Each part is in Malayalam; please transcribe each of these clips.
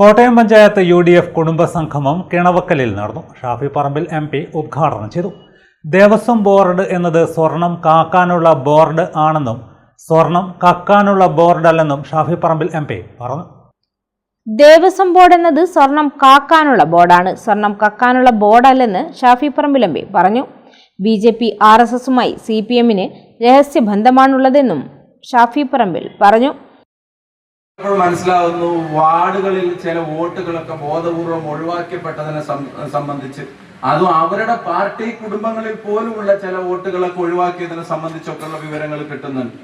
Kottayam panchayat U D F കുടുംബ സംഗമം കിണവക്കലിൽ നടന്നു. ഷാഫി പറമ്പിൽ എം പി ഉദ്ഘാടനം ചെയ്തു. ദേവസ്വം ബോർഡ് എന്നത് സ്വർണം കാക്കാനുള്ള ബോർഡ് ആണെന്നും സ്വർണം കക്കാനുള്ള ബോർഡല്ലെന്നും ഷാഫി പറമ്പിൽ എം പി പറഞ്ഞു. ദേവസ്വം ബോർഡ് എന്നത് സ്വർണം കാക്കാനുള്ള ബോർഡാണ്. സ്വർണം കക്കാനുള്ള ബോർഡല്ലെന്ന് ഷാഫി പറമ്പിൽ എം പി പറഞ്ഞു. B J P R S എസുമായി C P എമ്മിന് രഹസ്യബന്ധമാണുള്ളതെന്നും ഷാഫി പറമ്പിൽ പറഞ്ഞു. മനസ്സിലാവുന്നു വാർഡുകളിൽ ചില വോട്ടുകളൊക്കെ ബോധപൂർവം ഒഴിവാക്കപ്പെട്ടതിനെ സംബന്ധിച്ച്. അതും അവരുടെ പാർട്ടി കുടുംബങ്ങളിൽ പോലുമുള്ള ചില വോട്ടുകളൊക്കെ ഒഴിവാക്കിയതിനെ സംബന്ധിച്ചൊക്കെയുള്ള വിവരങ്ങൾ കിട്ടുന്നുണ്ട്.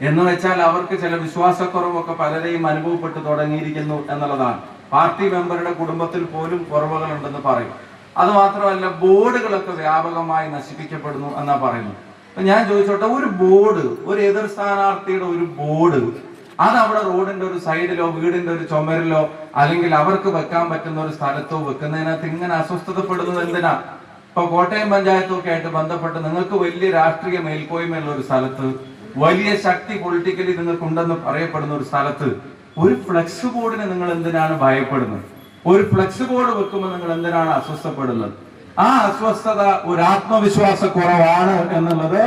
എന്ന് വെച്ചാൽ അവർക്ക് ചില വിശ്വാസക്കുറവൊക്കെ പലരെയും അനുഭവപ്പെട്ടു തുടങ്ങിയിരിക്കുന്നു എന്നുള്ളതാണ്. പാർട്ടി മെമ്പറുടെ കുടുംബത്തിൽ പോലും കുറവുകളുണ്ടെന്ന് പറയും. അത് മാത്രമല്ല ബോർഡുകളൊക്കെ വ്യാപകമായി നശിപ്പിക്കപ്പെടുന്നു എന്നാ പറയുന്നു ഞാൻ ചോദിച്ചോട്ടെ ഒരു ബോർഡ് ഒരു എതിർ സ്ഥാനാർത്ഥിയുടെ ഒരു ബോർഡ് അത് അവിടെ റോഡിന്റെ ഒരു സൈഡിലോ വീടിന്റെ ഒരു ചുമരിലോ അല്ലെങ്കിൽ അവർക്ക് വെക്കാൻ പറ്റുന്ന ഒരു സ്ഥലത്തോ വെക്കുന്നതിനകത്ത് ഇങ്ങനെ അസ്വസ്ഥതപ്പെടുന്നത് എന്തിനാ? ഇപ്പൊ കോട്ടയം പഞ്ചായത്തൊക്കെ ആയിട്ട് ബന്ധപ്പെട്ട് നിങ്ങൾക്ക് വലിയ രാഷ്ട്രീയ മേൽക്കോയ്മയുള്ള ഒരു സ്ഥലത്ത് വലിയ ശക്തി പൊളിറ്റിക്കലി നിങ്ങൾക്കുണ്ടെന്ന് പറയപ്പെടുന്ന ഒരു സ്ഥലത്ത് ഒരു ഫ്ലെക്സ് ബോർഡിന് നിങ്ങൾ എന്തിനാണ് ഭയപ്പെടുന്നത്? ഒരു ഫ്ലെക്സ് ബോർഡ് വെക്കുമ്പോൾ നിങ്ങൾ എന്തിനാണ് അസ്വസ്ഥപ്പെടുന്നത്? ആ അസ്വസ്ഥത ഒരു ആത്മവിശ്വാസ കുറവാണ് എന്നുള്ളത്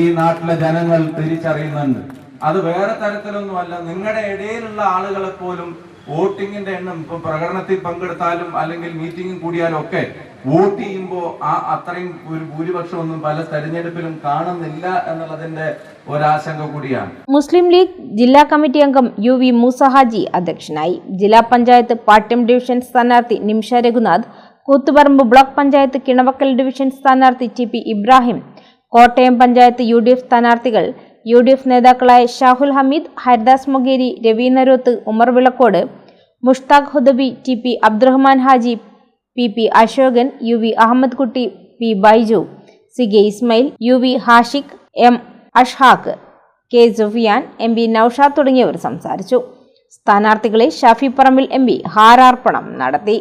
ഈ നാട്ടിലെ ജനങ്ങൾ തിരിച്ചറിയുന്നുണ്ട്. അത് വേറെ തരത്തിലൊന്നുമല്ല. നിങ്ങളുടെ ഇടയിലുള്ള ആളുകളെ പോലും വോട്ടിങ്ങിന്റെ എണ്ണം ഇപ്പം പ്രകടനത്തിൽ പങ്കെടുത്താലും അല്ലെങ്കിൽ മീറ്റിംഗിൽ കൂടിയാലും ഒക്കെ വോട്ട് ചെയ്യുമ്പോൾ ആ അത്രയും ഒരു ഭൂരിപക്ഷം ഒന്നും പല തെരഞ്ഞെടുപ്പിലും കാണുന്നില്ല എന്നുള്ളതിന്റെ ഒരാശങ്ക കൂടിയാണ്. മുസ്ലിം ലീഗ് ജില്ലാ കമ്മിറ്റി അംഗം യു വി മൂസഹാജി അധ്യക്ഷനായി ജില്ലാ പഞ്ചായത്ത് പാട്യം ഡിവിഷൻ സ്ഥാനാർത്ഥി നിംഷ രഘുനാഥ് കൂത്തുപറമ്പ് ബ്ലോക്ക് പഞ്ചായത്ത് കിണവക്കൽ ഡിവിഷൻ സ്ഥാനാർത്ഥി T P Ibrahim Kottayam panchayat U D F സ്ഥാനാർത്ഥികൾ യു ഡി എഫ് നേതാക്കളായ Shahul Hameed Haridas Mogeri Ravi Naroth Umar Vilakkode Mushtaq Hudabi T P Abdurahman Haji P P Ashokan U V Ahammed Kutty P Baiju C K Ismail U V Hashiq M Ashhaq K Sufiyan M P Noushad തുടങ്ങിയവർ സംസാരിച്ചു. സ്ഥാനാർത്ഥികളെ ഷാഫി പറമ്പിൽ എം പി ഹാരാർപ്പണം നടത്തി.